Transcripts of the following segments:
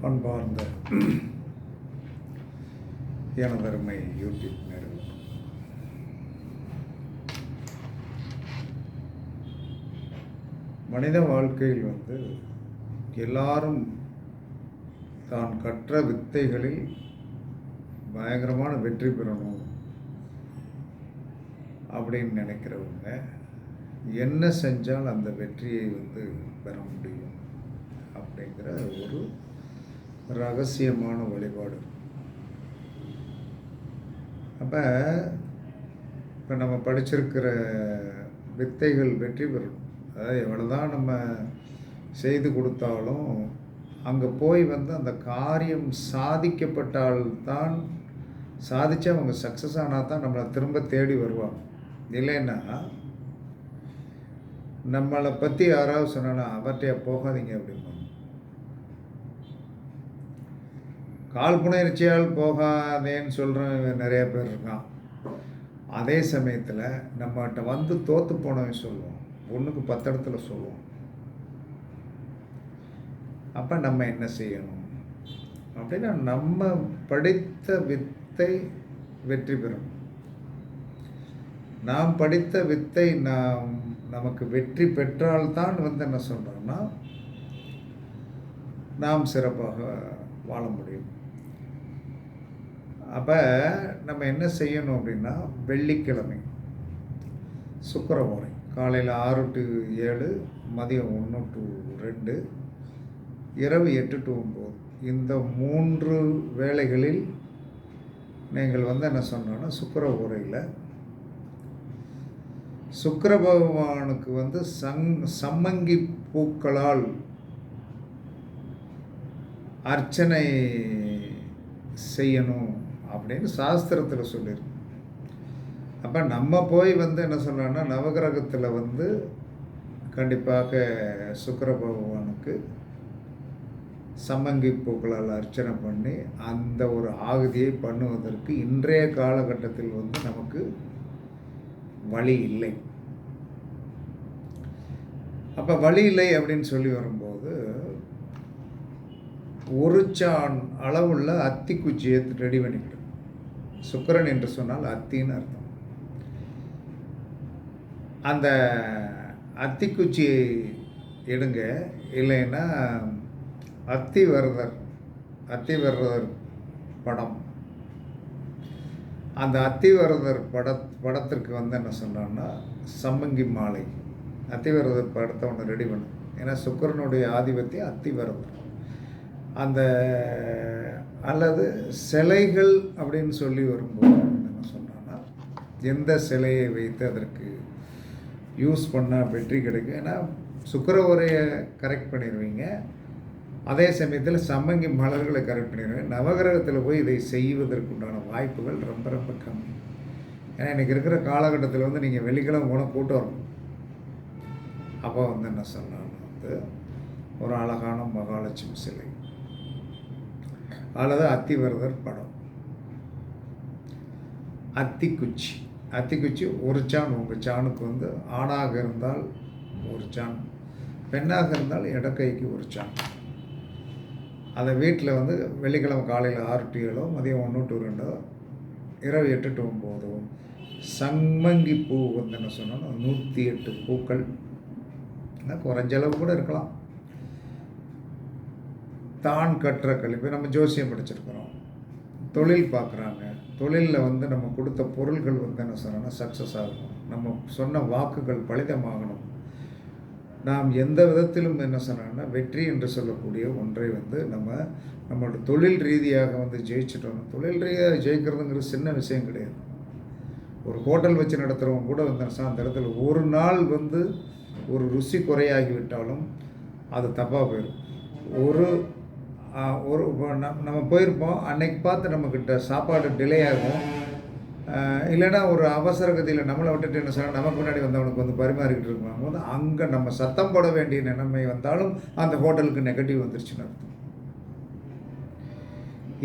அன்பார்ந்த எனதருமை யூடியூப் நேர்கள் மனித வாழ்க்கையில் வந்து எல்லாரும் தான் கற்ற வித்தைகளில் பயங்கரமான வெற்றி பெறணும் அப்படின்னு நினைக்கிறவங்க என்ன செஞ்சால் அந்த வெற்றியை வந்து பெற முடியும் அப்படிங்கிற ஒரு ரகசியமான வழிபாடு. அப்போ இப்போ நம்ம படிச்சிருக்கிற வித்தைகள் வெற்றி பெறணும். அதாவது எவ்வளோ தான் நம்ம செய்து கொடுத்தாலும் அங்கே போய் வந்து அந்த காரியம் சாதிக்கப்பட்டால்தான் சாதிச்சு அவங்க சக்ஸஸ் ஆனால் தான் நம்மளை திரும்ப தேடி வருவாங்க. இல்லைன்னா நம்மளை பற்றி யாராவது சொன்னா அவற்றைய போகாதீங்க அப்படிம்பாங்க. காழ்ப்புணர்ச்சியால் போகாதேன்னு சொல்கிறவன் நிறைய பேர் இருக்கான். அதே சமயத்தில் நம்மகிட்ட வந்து தோற்று போனவன் சொல்லுவோம் ஒன்றுக்கு பத்து இடத்துல சொல்லுவோம் அப்போ நம்ம என்ன செய்யணும்? அப்படின்னா நம்ம படித்த வித்தை வெற்றி பெறும். நாம் படித்த வித்தை நாம் நமக்கு வெற்றி பெற்றால்தான் வந்து என்ன சொல்கிறோம்னா நாம் சிறப்பாக வாழ முடியும். அப்போ நம்ம என்ன செய்யணும் அப்படின்னா வெள்ளிக்கிழமை சுக்கரவாரம் காலையில் ஆறு டு ஏழு மதியம் ஒன்று டு ரெண்டு இரவு எட்டு டு ஒம்பது. இந்த மூன்று வேளைகளில் நீங்கள் வந்து என்ன சொன்னோன்னா சுக்கர உரையில் சுக்கர பகவானுக்கு வந்து சங் சம்மங்கி பூக்களால் அர்ச்சனை செய்யணும். அப்படின்னு சாஸ்திரத்தில் சொல்லியிருக்கு அப்போ நம்ம போய் வந்து என்ன சொல்கிறோன்னா நவகிரகத்தில் வந்து கண்டிப்பாக சுக்கர பகவானுக்கு சம்மங்கி பூக்களால் அர்ச்சனை பண்ணி அந்த ஒரு ஆகுதியை பண்ணுவதற்கு இன்றைய காலகட்டத்தில் வந்து நமக்கு வழி இல்லை. அப்போ வழி இல்லை அப்படின்னு சொல்லி வரும்போது ஒரு சான் அளவுள்ள அத்தி குச்சியை ரெடி பண்ணிக்கிடும் சுக்கரன் என்று சொன்னால் அத்தின்னு அர்த்தம். அந்த அத்திக்குச்சி எடுங்க. இல்லைன்னா அத்திவரதர் அத்திவரதர் படம். அந்த அத்திவரதர் பட படத்திற்கு வந்து என்ன சொன்னான்னா சம்மங்கி மாலை. அத்திவரதர் படத்தை ஒன்று ரெடி பண்ணும் ஏன்னா சுக்கரனுடைய ஆதிபத்தியம் அத்திவரதர். அந்த அல்லது சிலைகள் அப்படின்னு சொல்லி வரும்போது என்ன சொன்னான்னா எந்த சிலையை வைத்து அதற்கு யூஸ் பண்ணால் வெற்றி கிடைக்கும்? ஏன்னா சுக்கர உரையை கரெக்ட் பண்ணிடுவீங்க அதே சமயத்தில் சம்மங்கி மலர்களை கரெக்ட் பண்ணிடுவேன் நவகிரகத்தில் போய் இதை செய்வதற்குண்டான வாய்ப்புகள் ரொம்ப ரொம்ப கம்மி. ஏன்னா இன்றைக்கி இருக்கிற காலகட்டத்தில் வந்து நீங்கள் வெள்ளிக்கிழமை போனால் கூட்டம் வரணும் அப்போ வந்து என்ன சொன்னாலும் வந்து ஒரு அழகான மகாலட்சுமி சிலை. அல்லது அத்திவரதர் படம். அத்திக்குச்சி. அத்திக்குச்சி ஒரு சான் உங்கள் சானுக்கு வந்து ஆணாக இருந்தால் ஒரு சான் பெண்ணாக இருந்தால் இடக்கைக்கு ஒரு சான். அதை வீட்டில் வந்து வெள்ளிக்கிழமை காலையில் ஆறு டு ஏழோ மதியம் ஒன்று டு ரெண்டோ இரவு எட்டு டு ஒம்போதோ சம்மங்கி பூ வந்து என்ன சொன்னோன்னா நூற்றி எட்டு பூக்கள். குறைஞ்ச அளவு கூட இருக்கலாம். தான் கற்ற கல்வி. நம்ம ஜோசியம் படிச்சிருக்கிறோம். தொழில் பார்க்குறாங்க. தொழிலில் வந்து நம்ம கொடுத்த பொருள்கள் வந்து என்ன சொன்னோன்னா சக்ஸஸ் ஆகணும் நம்ம சொன்ன வாக்குகள் பலிதமாகணும். நாம் எந்த விதத்திலும் என்ன சொன்னோன்னா வெற்றி என்று சொல்லக்கூடிய ஒன்றை வந்து நம்ம நம்மளோட தொழில் ரீதியாக வந்து ஜெயிச்சிட்டோம் தொழில் ரீதியாக ஜெயிக்கிறதுங்கிறது சின்ன விஷயம் கிடையாது. ஒரு ஹோட்டல் வச்சு நடத்துகிறவங்க கூட வந்து அந்த இடத்துல ஒரு நாள் வந்து ஒரு ருசி குறையாகிவிட்டாலும் அது தப்பாக போயிடும் ஒரு ஒரு நம்ம போயிருப்போம். அன்னைக்கு பார்த்து நம்மக்கிட்ட சாப்பாடு டிலே ஆகும். இல்லைன்னா ஒரு அவசர கதியில் நம்மளை விட்டுட்டு என்ன சொன்னால் நமக்கு முன்னாடி வந்தவனுக்கு வந்து பரிமாறிக்கிட்டு இருக்கும் போது அங்கே நம்ம சத்தம் போட வேண்டிய நிலைமை வந்தாலும் அந்த ஹோட்டலுக்கு நெகட்டிவ் வந்துருச்சுன்னு அர்த்தம்.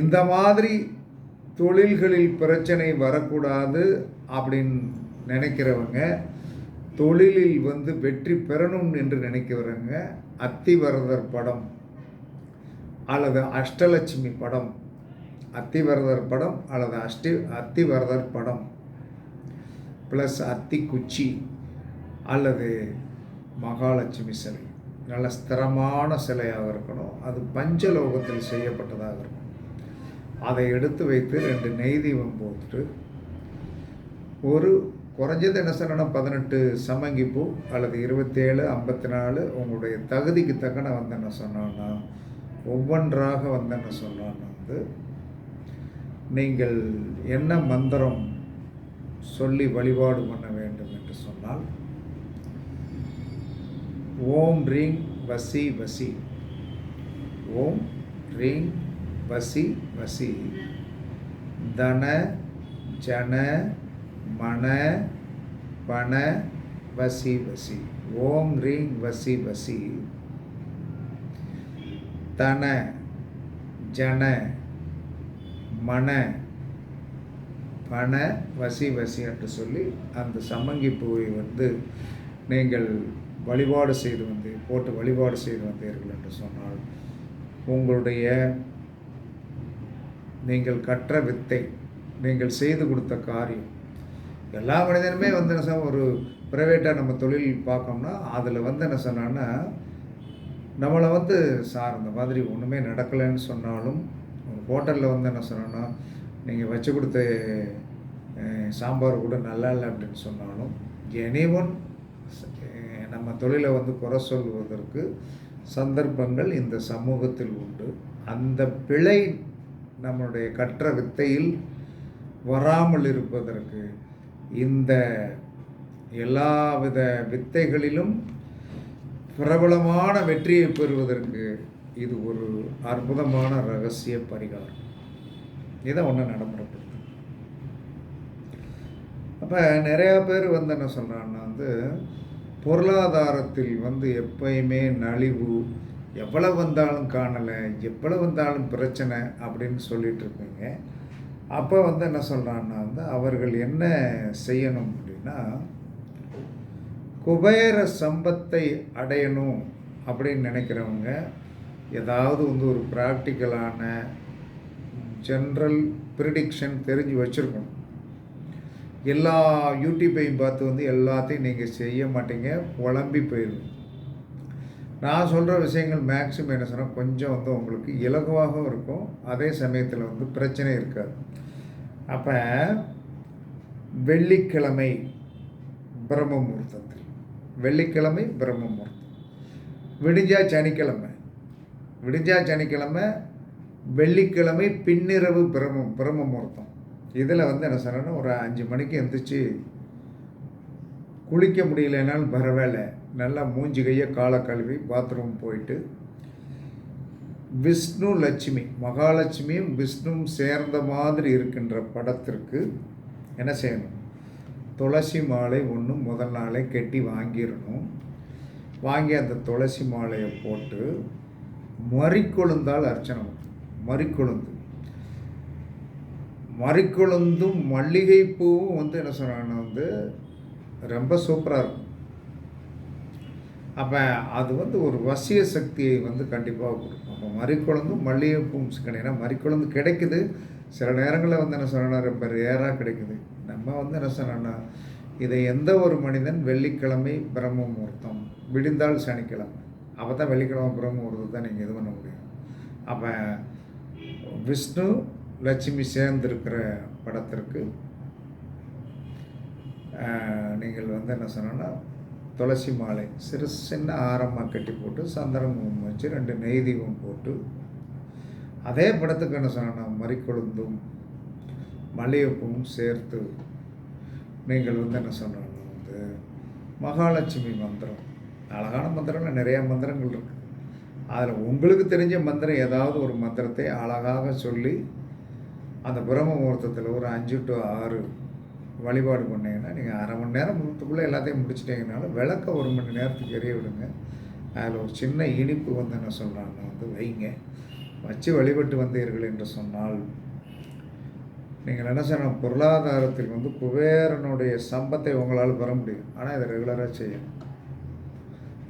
இந்த மாதிரி தொழில்களில் பிரச்சனை வரக்கூடாது அப்படின்னு நினைக்கிறவங்க தொழிலில் வந்து வெற்றி பெறணும் என்று நினைக்கிறவங்க அத்திவரதர் படம் அல்லது அஷ்டலட்சுமி படம் அத்திவரதர் படம் அல்லது அஷ்டி அத்திவரதர் படம் ப்ளஸ் அத்தி குச்சி அல்லது மகாலட்சுமி சிலை. நல்ல ஸ்திரமான சிலையாக இருக்கணும். அது பஞ்சலோகத்தில் செய்யப்பட்டதாக இருக்கும். அதை எடுத்து வைத்து ரெண்டு நெய் தீபம் போட்டுட்டு ஒரு குறைஞ்சது என்ன சொல்லணும் பதினெட்டு சமங்கிப்பூ பூ அல்லது இருபத்தேழு ஐம்பத்தி நாலு உங்களுடைய தகுதிக்கு தக்கன வந்து என்ன சொன்னோன்னா ஒவ்வொன்றாக வந்தேன்னு என்ன வந்து நீங்கள் என்ன மந்திரம் சொல்லி வழிபாடு பண்ண வேண்டும் என்று சொன்னால் ஓம் ரீங் வசி வசி. ஓம் ரீங் வசி வசி. தன ஜன மன பண வசி வசி. ஓம் ரீங் வசி வசி. தன ஜன மன பண வசி வசி என்று சொல்லி அந்த சம்மங்கி பூவை வந்து நீங்கள் வழிபாடு செய்து வந்து போட்டு வழிபாடு செய்து வந்தீர்கள் என்று சொன்னால் உங்களுடைய நீங்கள் கற்ற வித்தை நீங்கள் செய்து கொடுத்த காரியம் எல்லா மனிதனுமே வந்து என்ன ஒரு ப்ரைவேட்டாக நம்ம தொழில் பார்க்கோம்னா அதில் வந்து என்ன சொன்னான்னா நம்மளை வந்து சார் இந்த மாதிரி ஒன்றுமே நடக்கலைன்னு சொன்னாலும் ஹோட்டலில் வந்து என்ன சொன்னோன்னா நீங்கள் வச்சு கொடுத்த சாம்பார் கூட நல்லா இல்லை அப்படின்னு சொன்னாலும் எனி ஒன் நம்ம தொழிலை வந்து குறை சொல்வதற்கு சந்தர்ப்பங்கள் இந்த சமூகத்தில் உண்டு. அந்த பிழை நம்மளுடைய கற்ற வித்தையில் வராமல் இருப்பதற்கு இந்த எல்லாவித வித்தைகளிலும் பிரபலமான வெற்றியை பெறுவதற்கு இது ஒரு அற்புதமான ரகசிய பரிகாரம். இதை ஒன்று நடைமுறைப்படுத்து அப்போ நிறையா பேர் வந்து என்ன சொல்கிறாங்கன்னா வந்து பொருளாதாரத்தில் வந்து எப்பயுமே நலிவு எவ்வளோ வந்தாலும் காணலை எவ்வளோ வந்தாலும் பிரச்சனை அப்படின்னு சொல்லிட்டு இருக்கீங்க அப்போ வந்து என்ன சொல்கிறான்னா வந்து அவர்கள் என்ன செய்யணும் அப்படின்னா குபேர சம்பத்தை அடையணும் அப்படின்னு நினைக்கிறவங்க ஏதாவது வந்து ஒரு ப்ராக்டிக்கலான ஜென்ரல் ப்ரிடிக்ஷன் தெரிஞ்சு வச்சுருக்கணும். எல்லா யூடியூப்பையும் பார்த்து வந்து எல்லாத்தையும் நீங்கள் செய்ய மாட்டீங்க குழம்பி போயிடும் நான் சொல்கிற விஷயங்கள் மேக்ஸிமம் என்ன சொன்னால் கொஞ்சம் வந்து உங்களுக்கு இலகுவாகவும் இருக்கும். அதே சமயத்தில் வந்து பிரச்சனை இருக்காது. அப்போ வெள்ளிக்கிழமை பிரம்ம முகூர்த்தத்தில். வெள்ளிக்கிழமை பிரம்ம முகூர்த்தம் விடிஞ்சா சனிக்கிழமை. விடிஞ்சா சனிக்கிழமை வெள்ளிக்கிழமை பின்னிரவு பிரம்ம பிரம்ம முகூர்த்தம் இதில் வந்து என்ன சொன்னேன்னா ஒரு அஞ்சு மணிக்கு எந்திரிச்சு குளிக்க முடியலனாலும் பரவாயில்ல. நல்லா மூஞ்சி கையை காலை கழுவி பாத்ரூம் போயிட்டு விஷ்ணு லட்சுமி மகாலட்சுமியும் விஷ்ணுவும் சேர்ந்த மாதிரி இருக்கின்ற படத்திற்கு என்ன செய்யணும்? துளசி மாலை ஒன்று முதல் நாளே கட்டி வாங்கிடணும். வாங்கி அந்த துளசி மாலையை போட்டு மறிக்கொழுந்தால் அர்ச்சனை மறிக்கொழுந்து. மறிக்கொழுந்தும் மல்லிகைப்பூவும் வந்து என்ன சொல்கிறாங்கன்னா வந்து ரொம்ப சூப்பராக இருக்கும். அப்போ அது வந்து ஒரு வசிய சக்தியை வந்து கண்டிப்பாக கொடுக்கும். அப்போ மறிக்கொழுந்தும் மல்லிகைப்பூவும் சிக்கனா மறிக்கொழுந்து கிடைக்குது. சில நேரங்களில் வந்து என்ன சொன்னா ரொம்ப ரேராக கிடைக்குது. நம்ம வந்து என்ன சொன்னோன்னா இதை எந்த ஒரு மனிதன் வெள்ளிக்கிழமை பிரம்ம முகூர்த்தம் விடிந்தால் சனிக்கிழமை. அப்போ தான் வெள்ளிக்கிழமை பிரம்ம முகூர்த்தத்தை தான் நீங்கள் இது பண்ண முடியும். அப்போ விஷ்ணு லட்சுமி சேர்ந்திருக்கிற படத்திற்கு நீங்கள் வந்து என்ன சொன்னோன்னா துளசி மாலை சிறு சின்ன ஆரமாக கட்டி போட்டு சந்தனம் வச்சு ரெண்டு நெய்தீபம் போட்டு அதே படத்துக்கு என்ன சொன்னா மறிக்கொழுந்தும் மல்லிகைப்பூவும் சேர்த்து நீங்கள் வந்து என்ன சொன்னோன்னா வந்து மகாலட்சுமி மந்திரம். அழகான மந்திரங்கள் நிறைய மந்திரங்கள் இருக்குது அதில் உங்களுக்கு தெரிஞ்ச மந்திரம் ஏதாவது ஒரு மந்திரத்தை அழகாக சொல்லி அந்த பிரம்ம முகூர்த்தத்தில் ஒரு அஞ்சு டு ஆறு வழிபாடு பண்ணிங்கன்னா நீங்கள் அரை மணி நேரம் முகூர்த்தக்குள்ளே எல்லாத்தையும் முடிச்சிட்டிங்கனாலும் விளக்க ஒரு மணி நேரத்துக்கு எரிய விடுங்க. அதில் ஒரு சின்ன இனிப்பு வந்து என்ன சொல்கிறாங்க வந்து வைங்க. வச்சு வழிபட்டு வந்தீர்கள் என்று சொன்னால் நீங்கள் என்ன செய்யணும்? பொருளாதாரத்தில் வந்து குபேரனுடைய சம்பத்தை உங்களால் பெற முடியும். ஆனால் இதை ரெகுலராக செய்யணும்.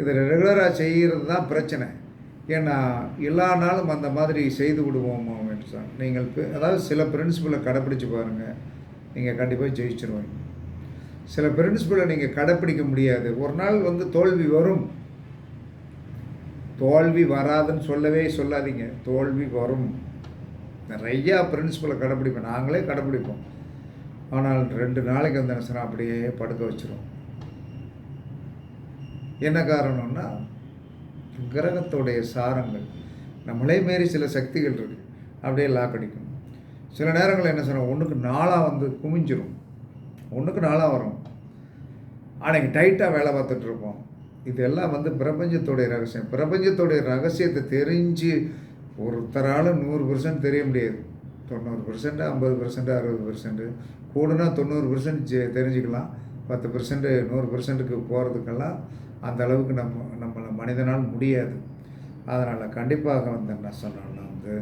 இதை ரெகுலராக செய்கிறது தான் பிரச்சனை. ஏன்னா எல்லா நாளும் அந்த மாதிரி செய்து விடுவோமோ என்று சொன்ன நீங்கள் அதாவது சில பிரின்சிபலை கடைப்பிடிச்சு பாருங்கள் நீங்கள் கண்டிப்பாக ஜெயிச்சிருவீங்க. சில பிரின்சிபலை நீங்கள் கடைப்பிடிக்க முடியாது. ஒரு நாள் வந்து தோல்வி வரும். தோல்வி வராதுன்னு சொல்லவே சொல்லாதீங்க. தோல்வி வரும். நிறையா பிரின்சிபலை கடைப்பிடிப்போம். நாங்களே கடைப்பிடிப்போம். ஆனால் ரெண்டு நாளைக்கு வந்து என்ன சொன்னால் அப்படியே படுக்க வச்சிரும். என்ன காரணம்னா கிரகத்துடைய சாரங்கள். நம்மளே மாரி சில சக்திகள் இருக்கு. அப்படியே லாக் அடிக்கும். சில நேரங்களில் என்ன சொன்னால் ஒன்றுக்கு நாளாக வந்து குமிஞ்சிரும். ஒன்றுக்கு நாளாக வரும். அன்னைக்கு டைட்டாக வேலை பார்த்துட்ருப்போம் இதெல்லாம் வந்து பிரபஞ்சத்துடைய ரகசியம். பிரபஞ்சத்துடைய ரகசியத்தை தெரிஞ்சு ஒருத்தரால் நூறு பர்சன்ட் தெரிய முடியாது. தொண்ணூறு பர்சன்ட் ஐம்பது பர்சன்ட் அறுபது பர்சன்ட் கூடுனா தொண்ணூறு பர்சன்ட் தெரிஞ்சுக்கலாம். பத்து பர்சன்ட் நூறு பர்சன்ட்டுக்கு போகிறதுக்கெல்லாம் அந்த அளவுக்கு நம்ம நம்மளை மனிதனால் முடியாது. அதனால் கண்டிப்பாக வந்து என்ன சொன்னோம்னா வந்து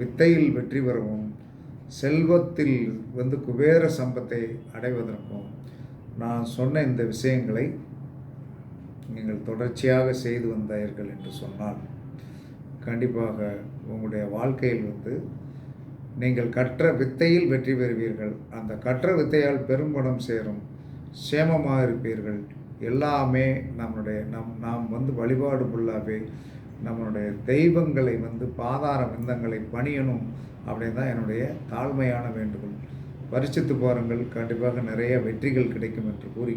வித்தையில் வெற்றி பெறவும். செல்வத்தில் வந்து குபேர சம்பத்தை அடைவதற்கும் நான் சொன்ன இந்த விஷயங்களை நீங்கள் தொடர்ச்சியாக செய்து வந்தீர்கள் என்று சொன்னால் கண்டிப்பாக உங்களுடைய வாழ்க்கையில் வந்து நீங்கள் கற்ற வித்தையில் வெற்றி பெறுவீர்கள். அந்த கற்ற வித்தையால் பெரும்பணம் சேரும். சேமமாக இருப்பீர்கள். எல்லாமே நம்மளுடைய நம் நாம் வந்து வழிபாடு ஃபுல்லாகவே நம்மளுடைய தெய்வங்களை வந்து பாதார விந்தங்களை பணியணும் அப்படின்னு தான் என்னுடைய தாழ்மையான வேண்டுகோள். பரிசித்து பாருங்கள். கண்டிப்பாக நிறைய வெற்றிகள் கிடைக்கும் என்று கூறி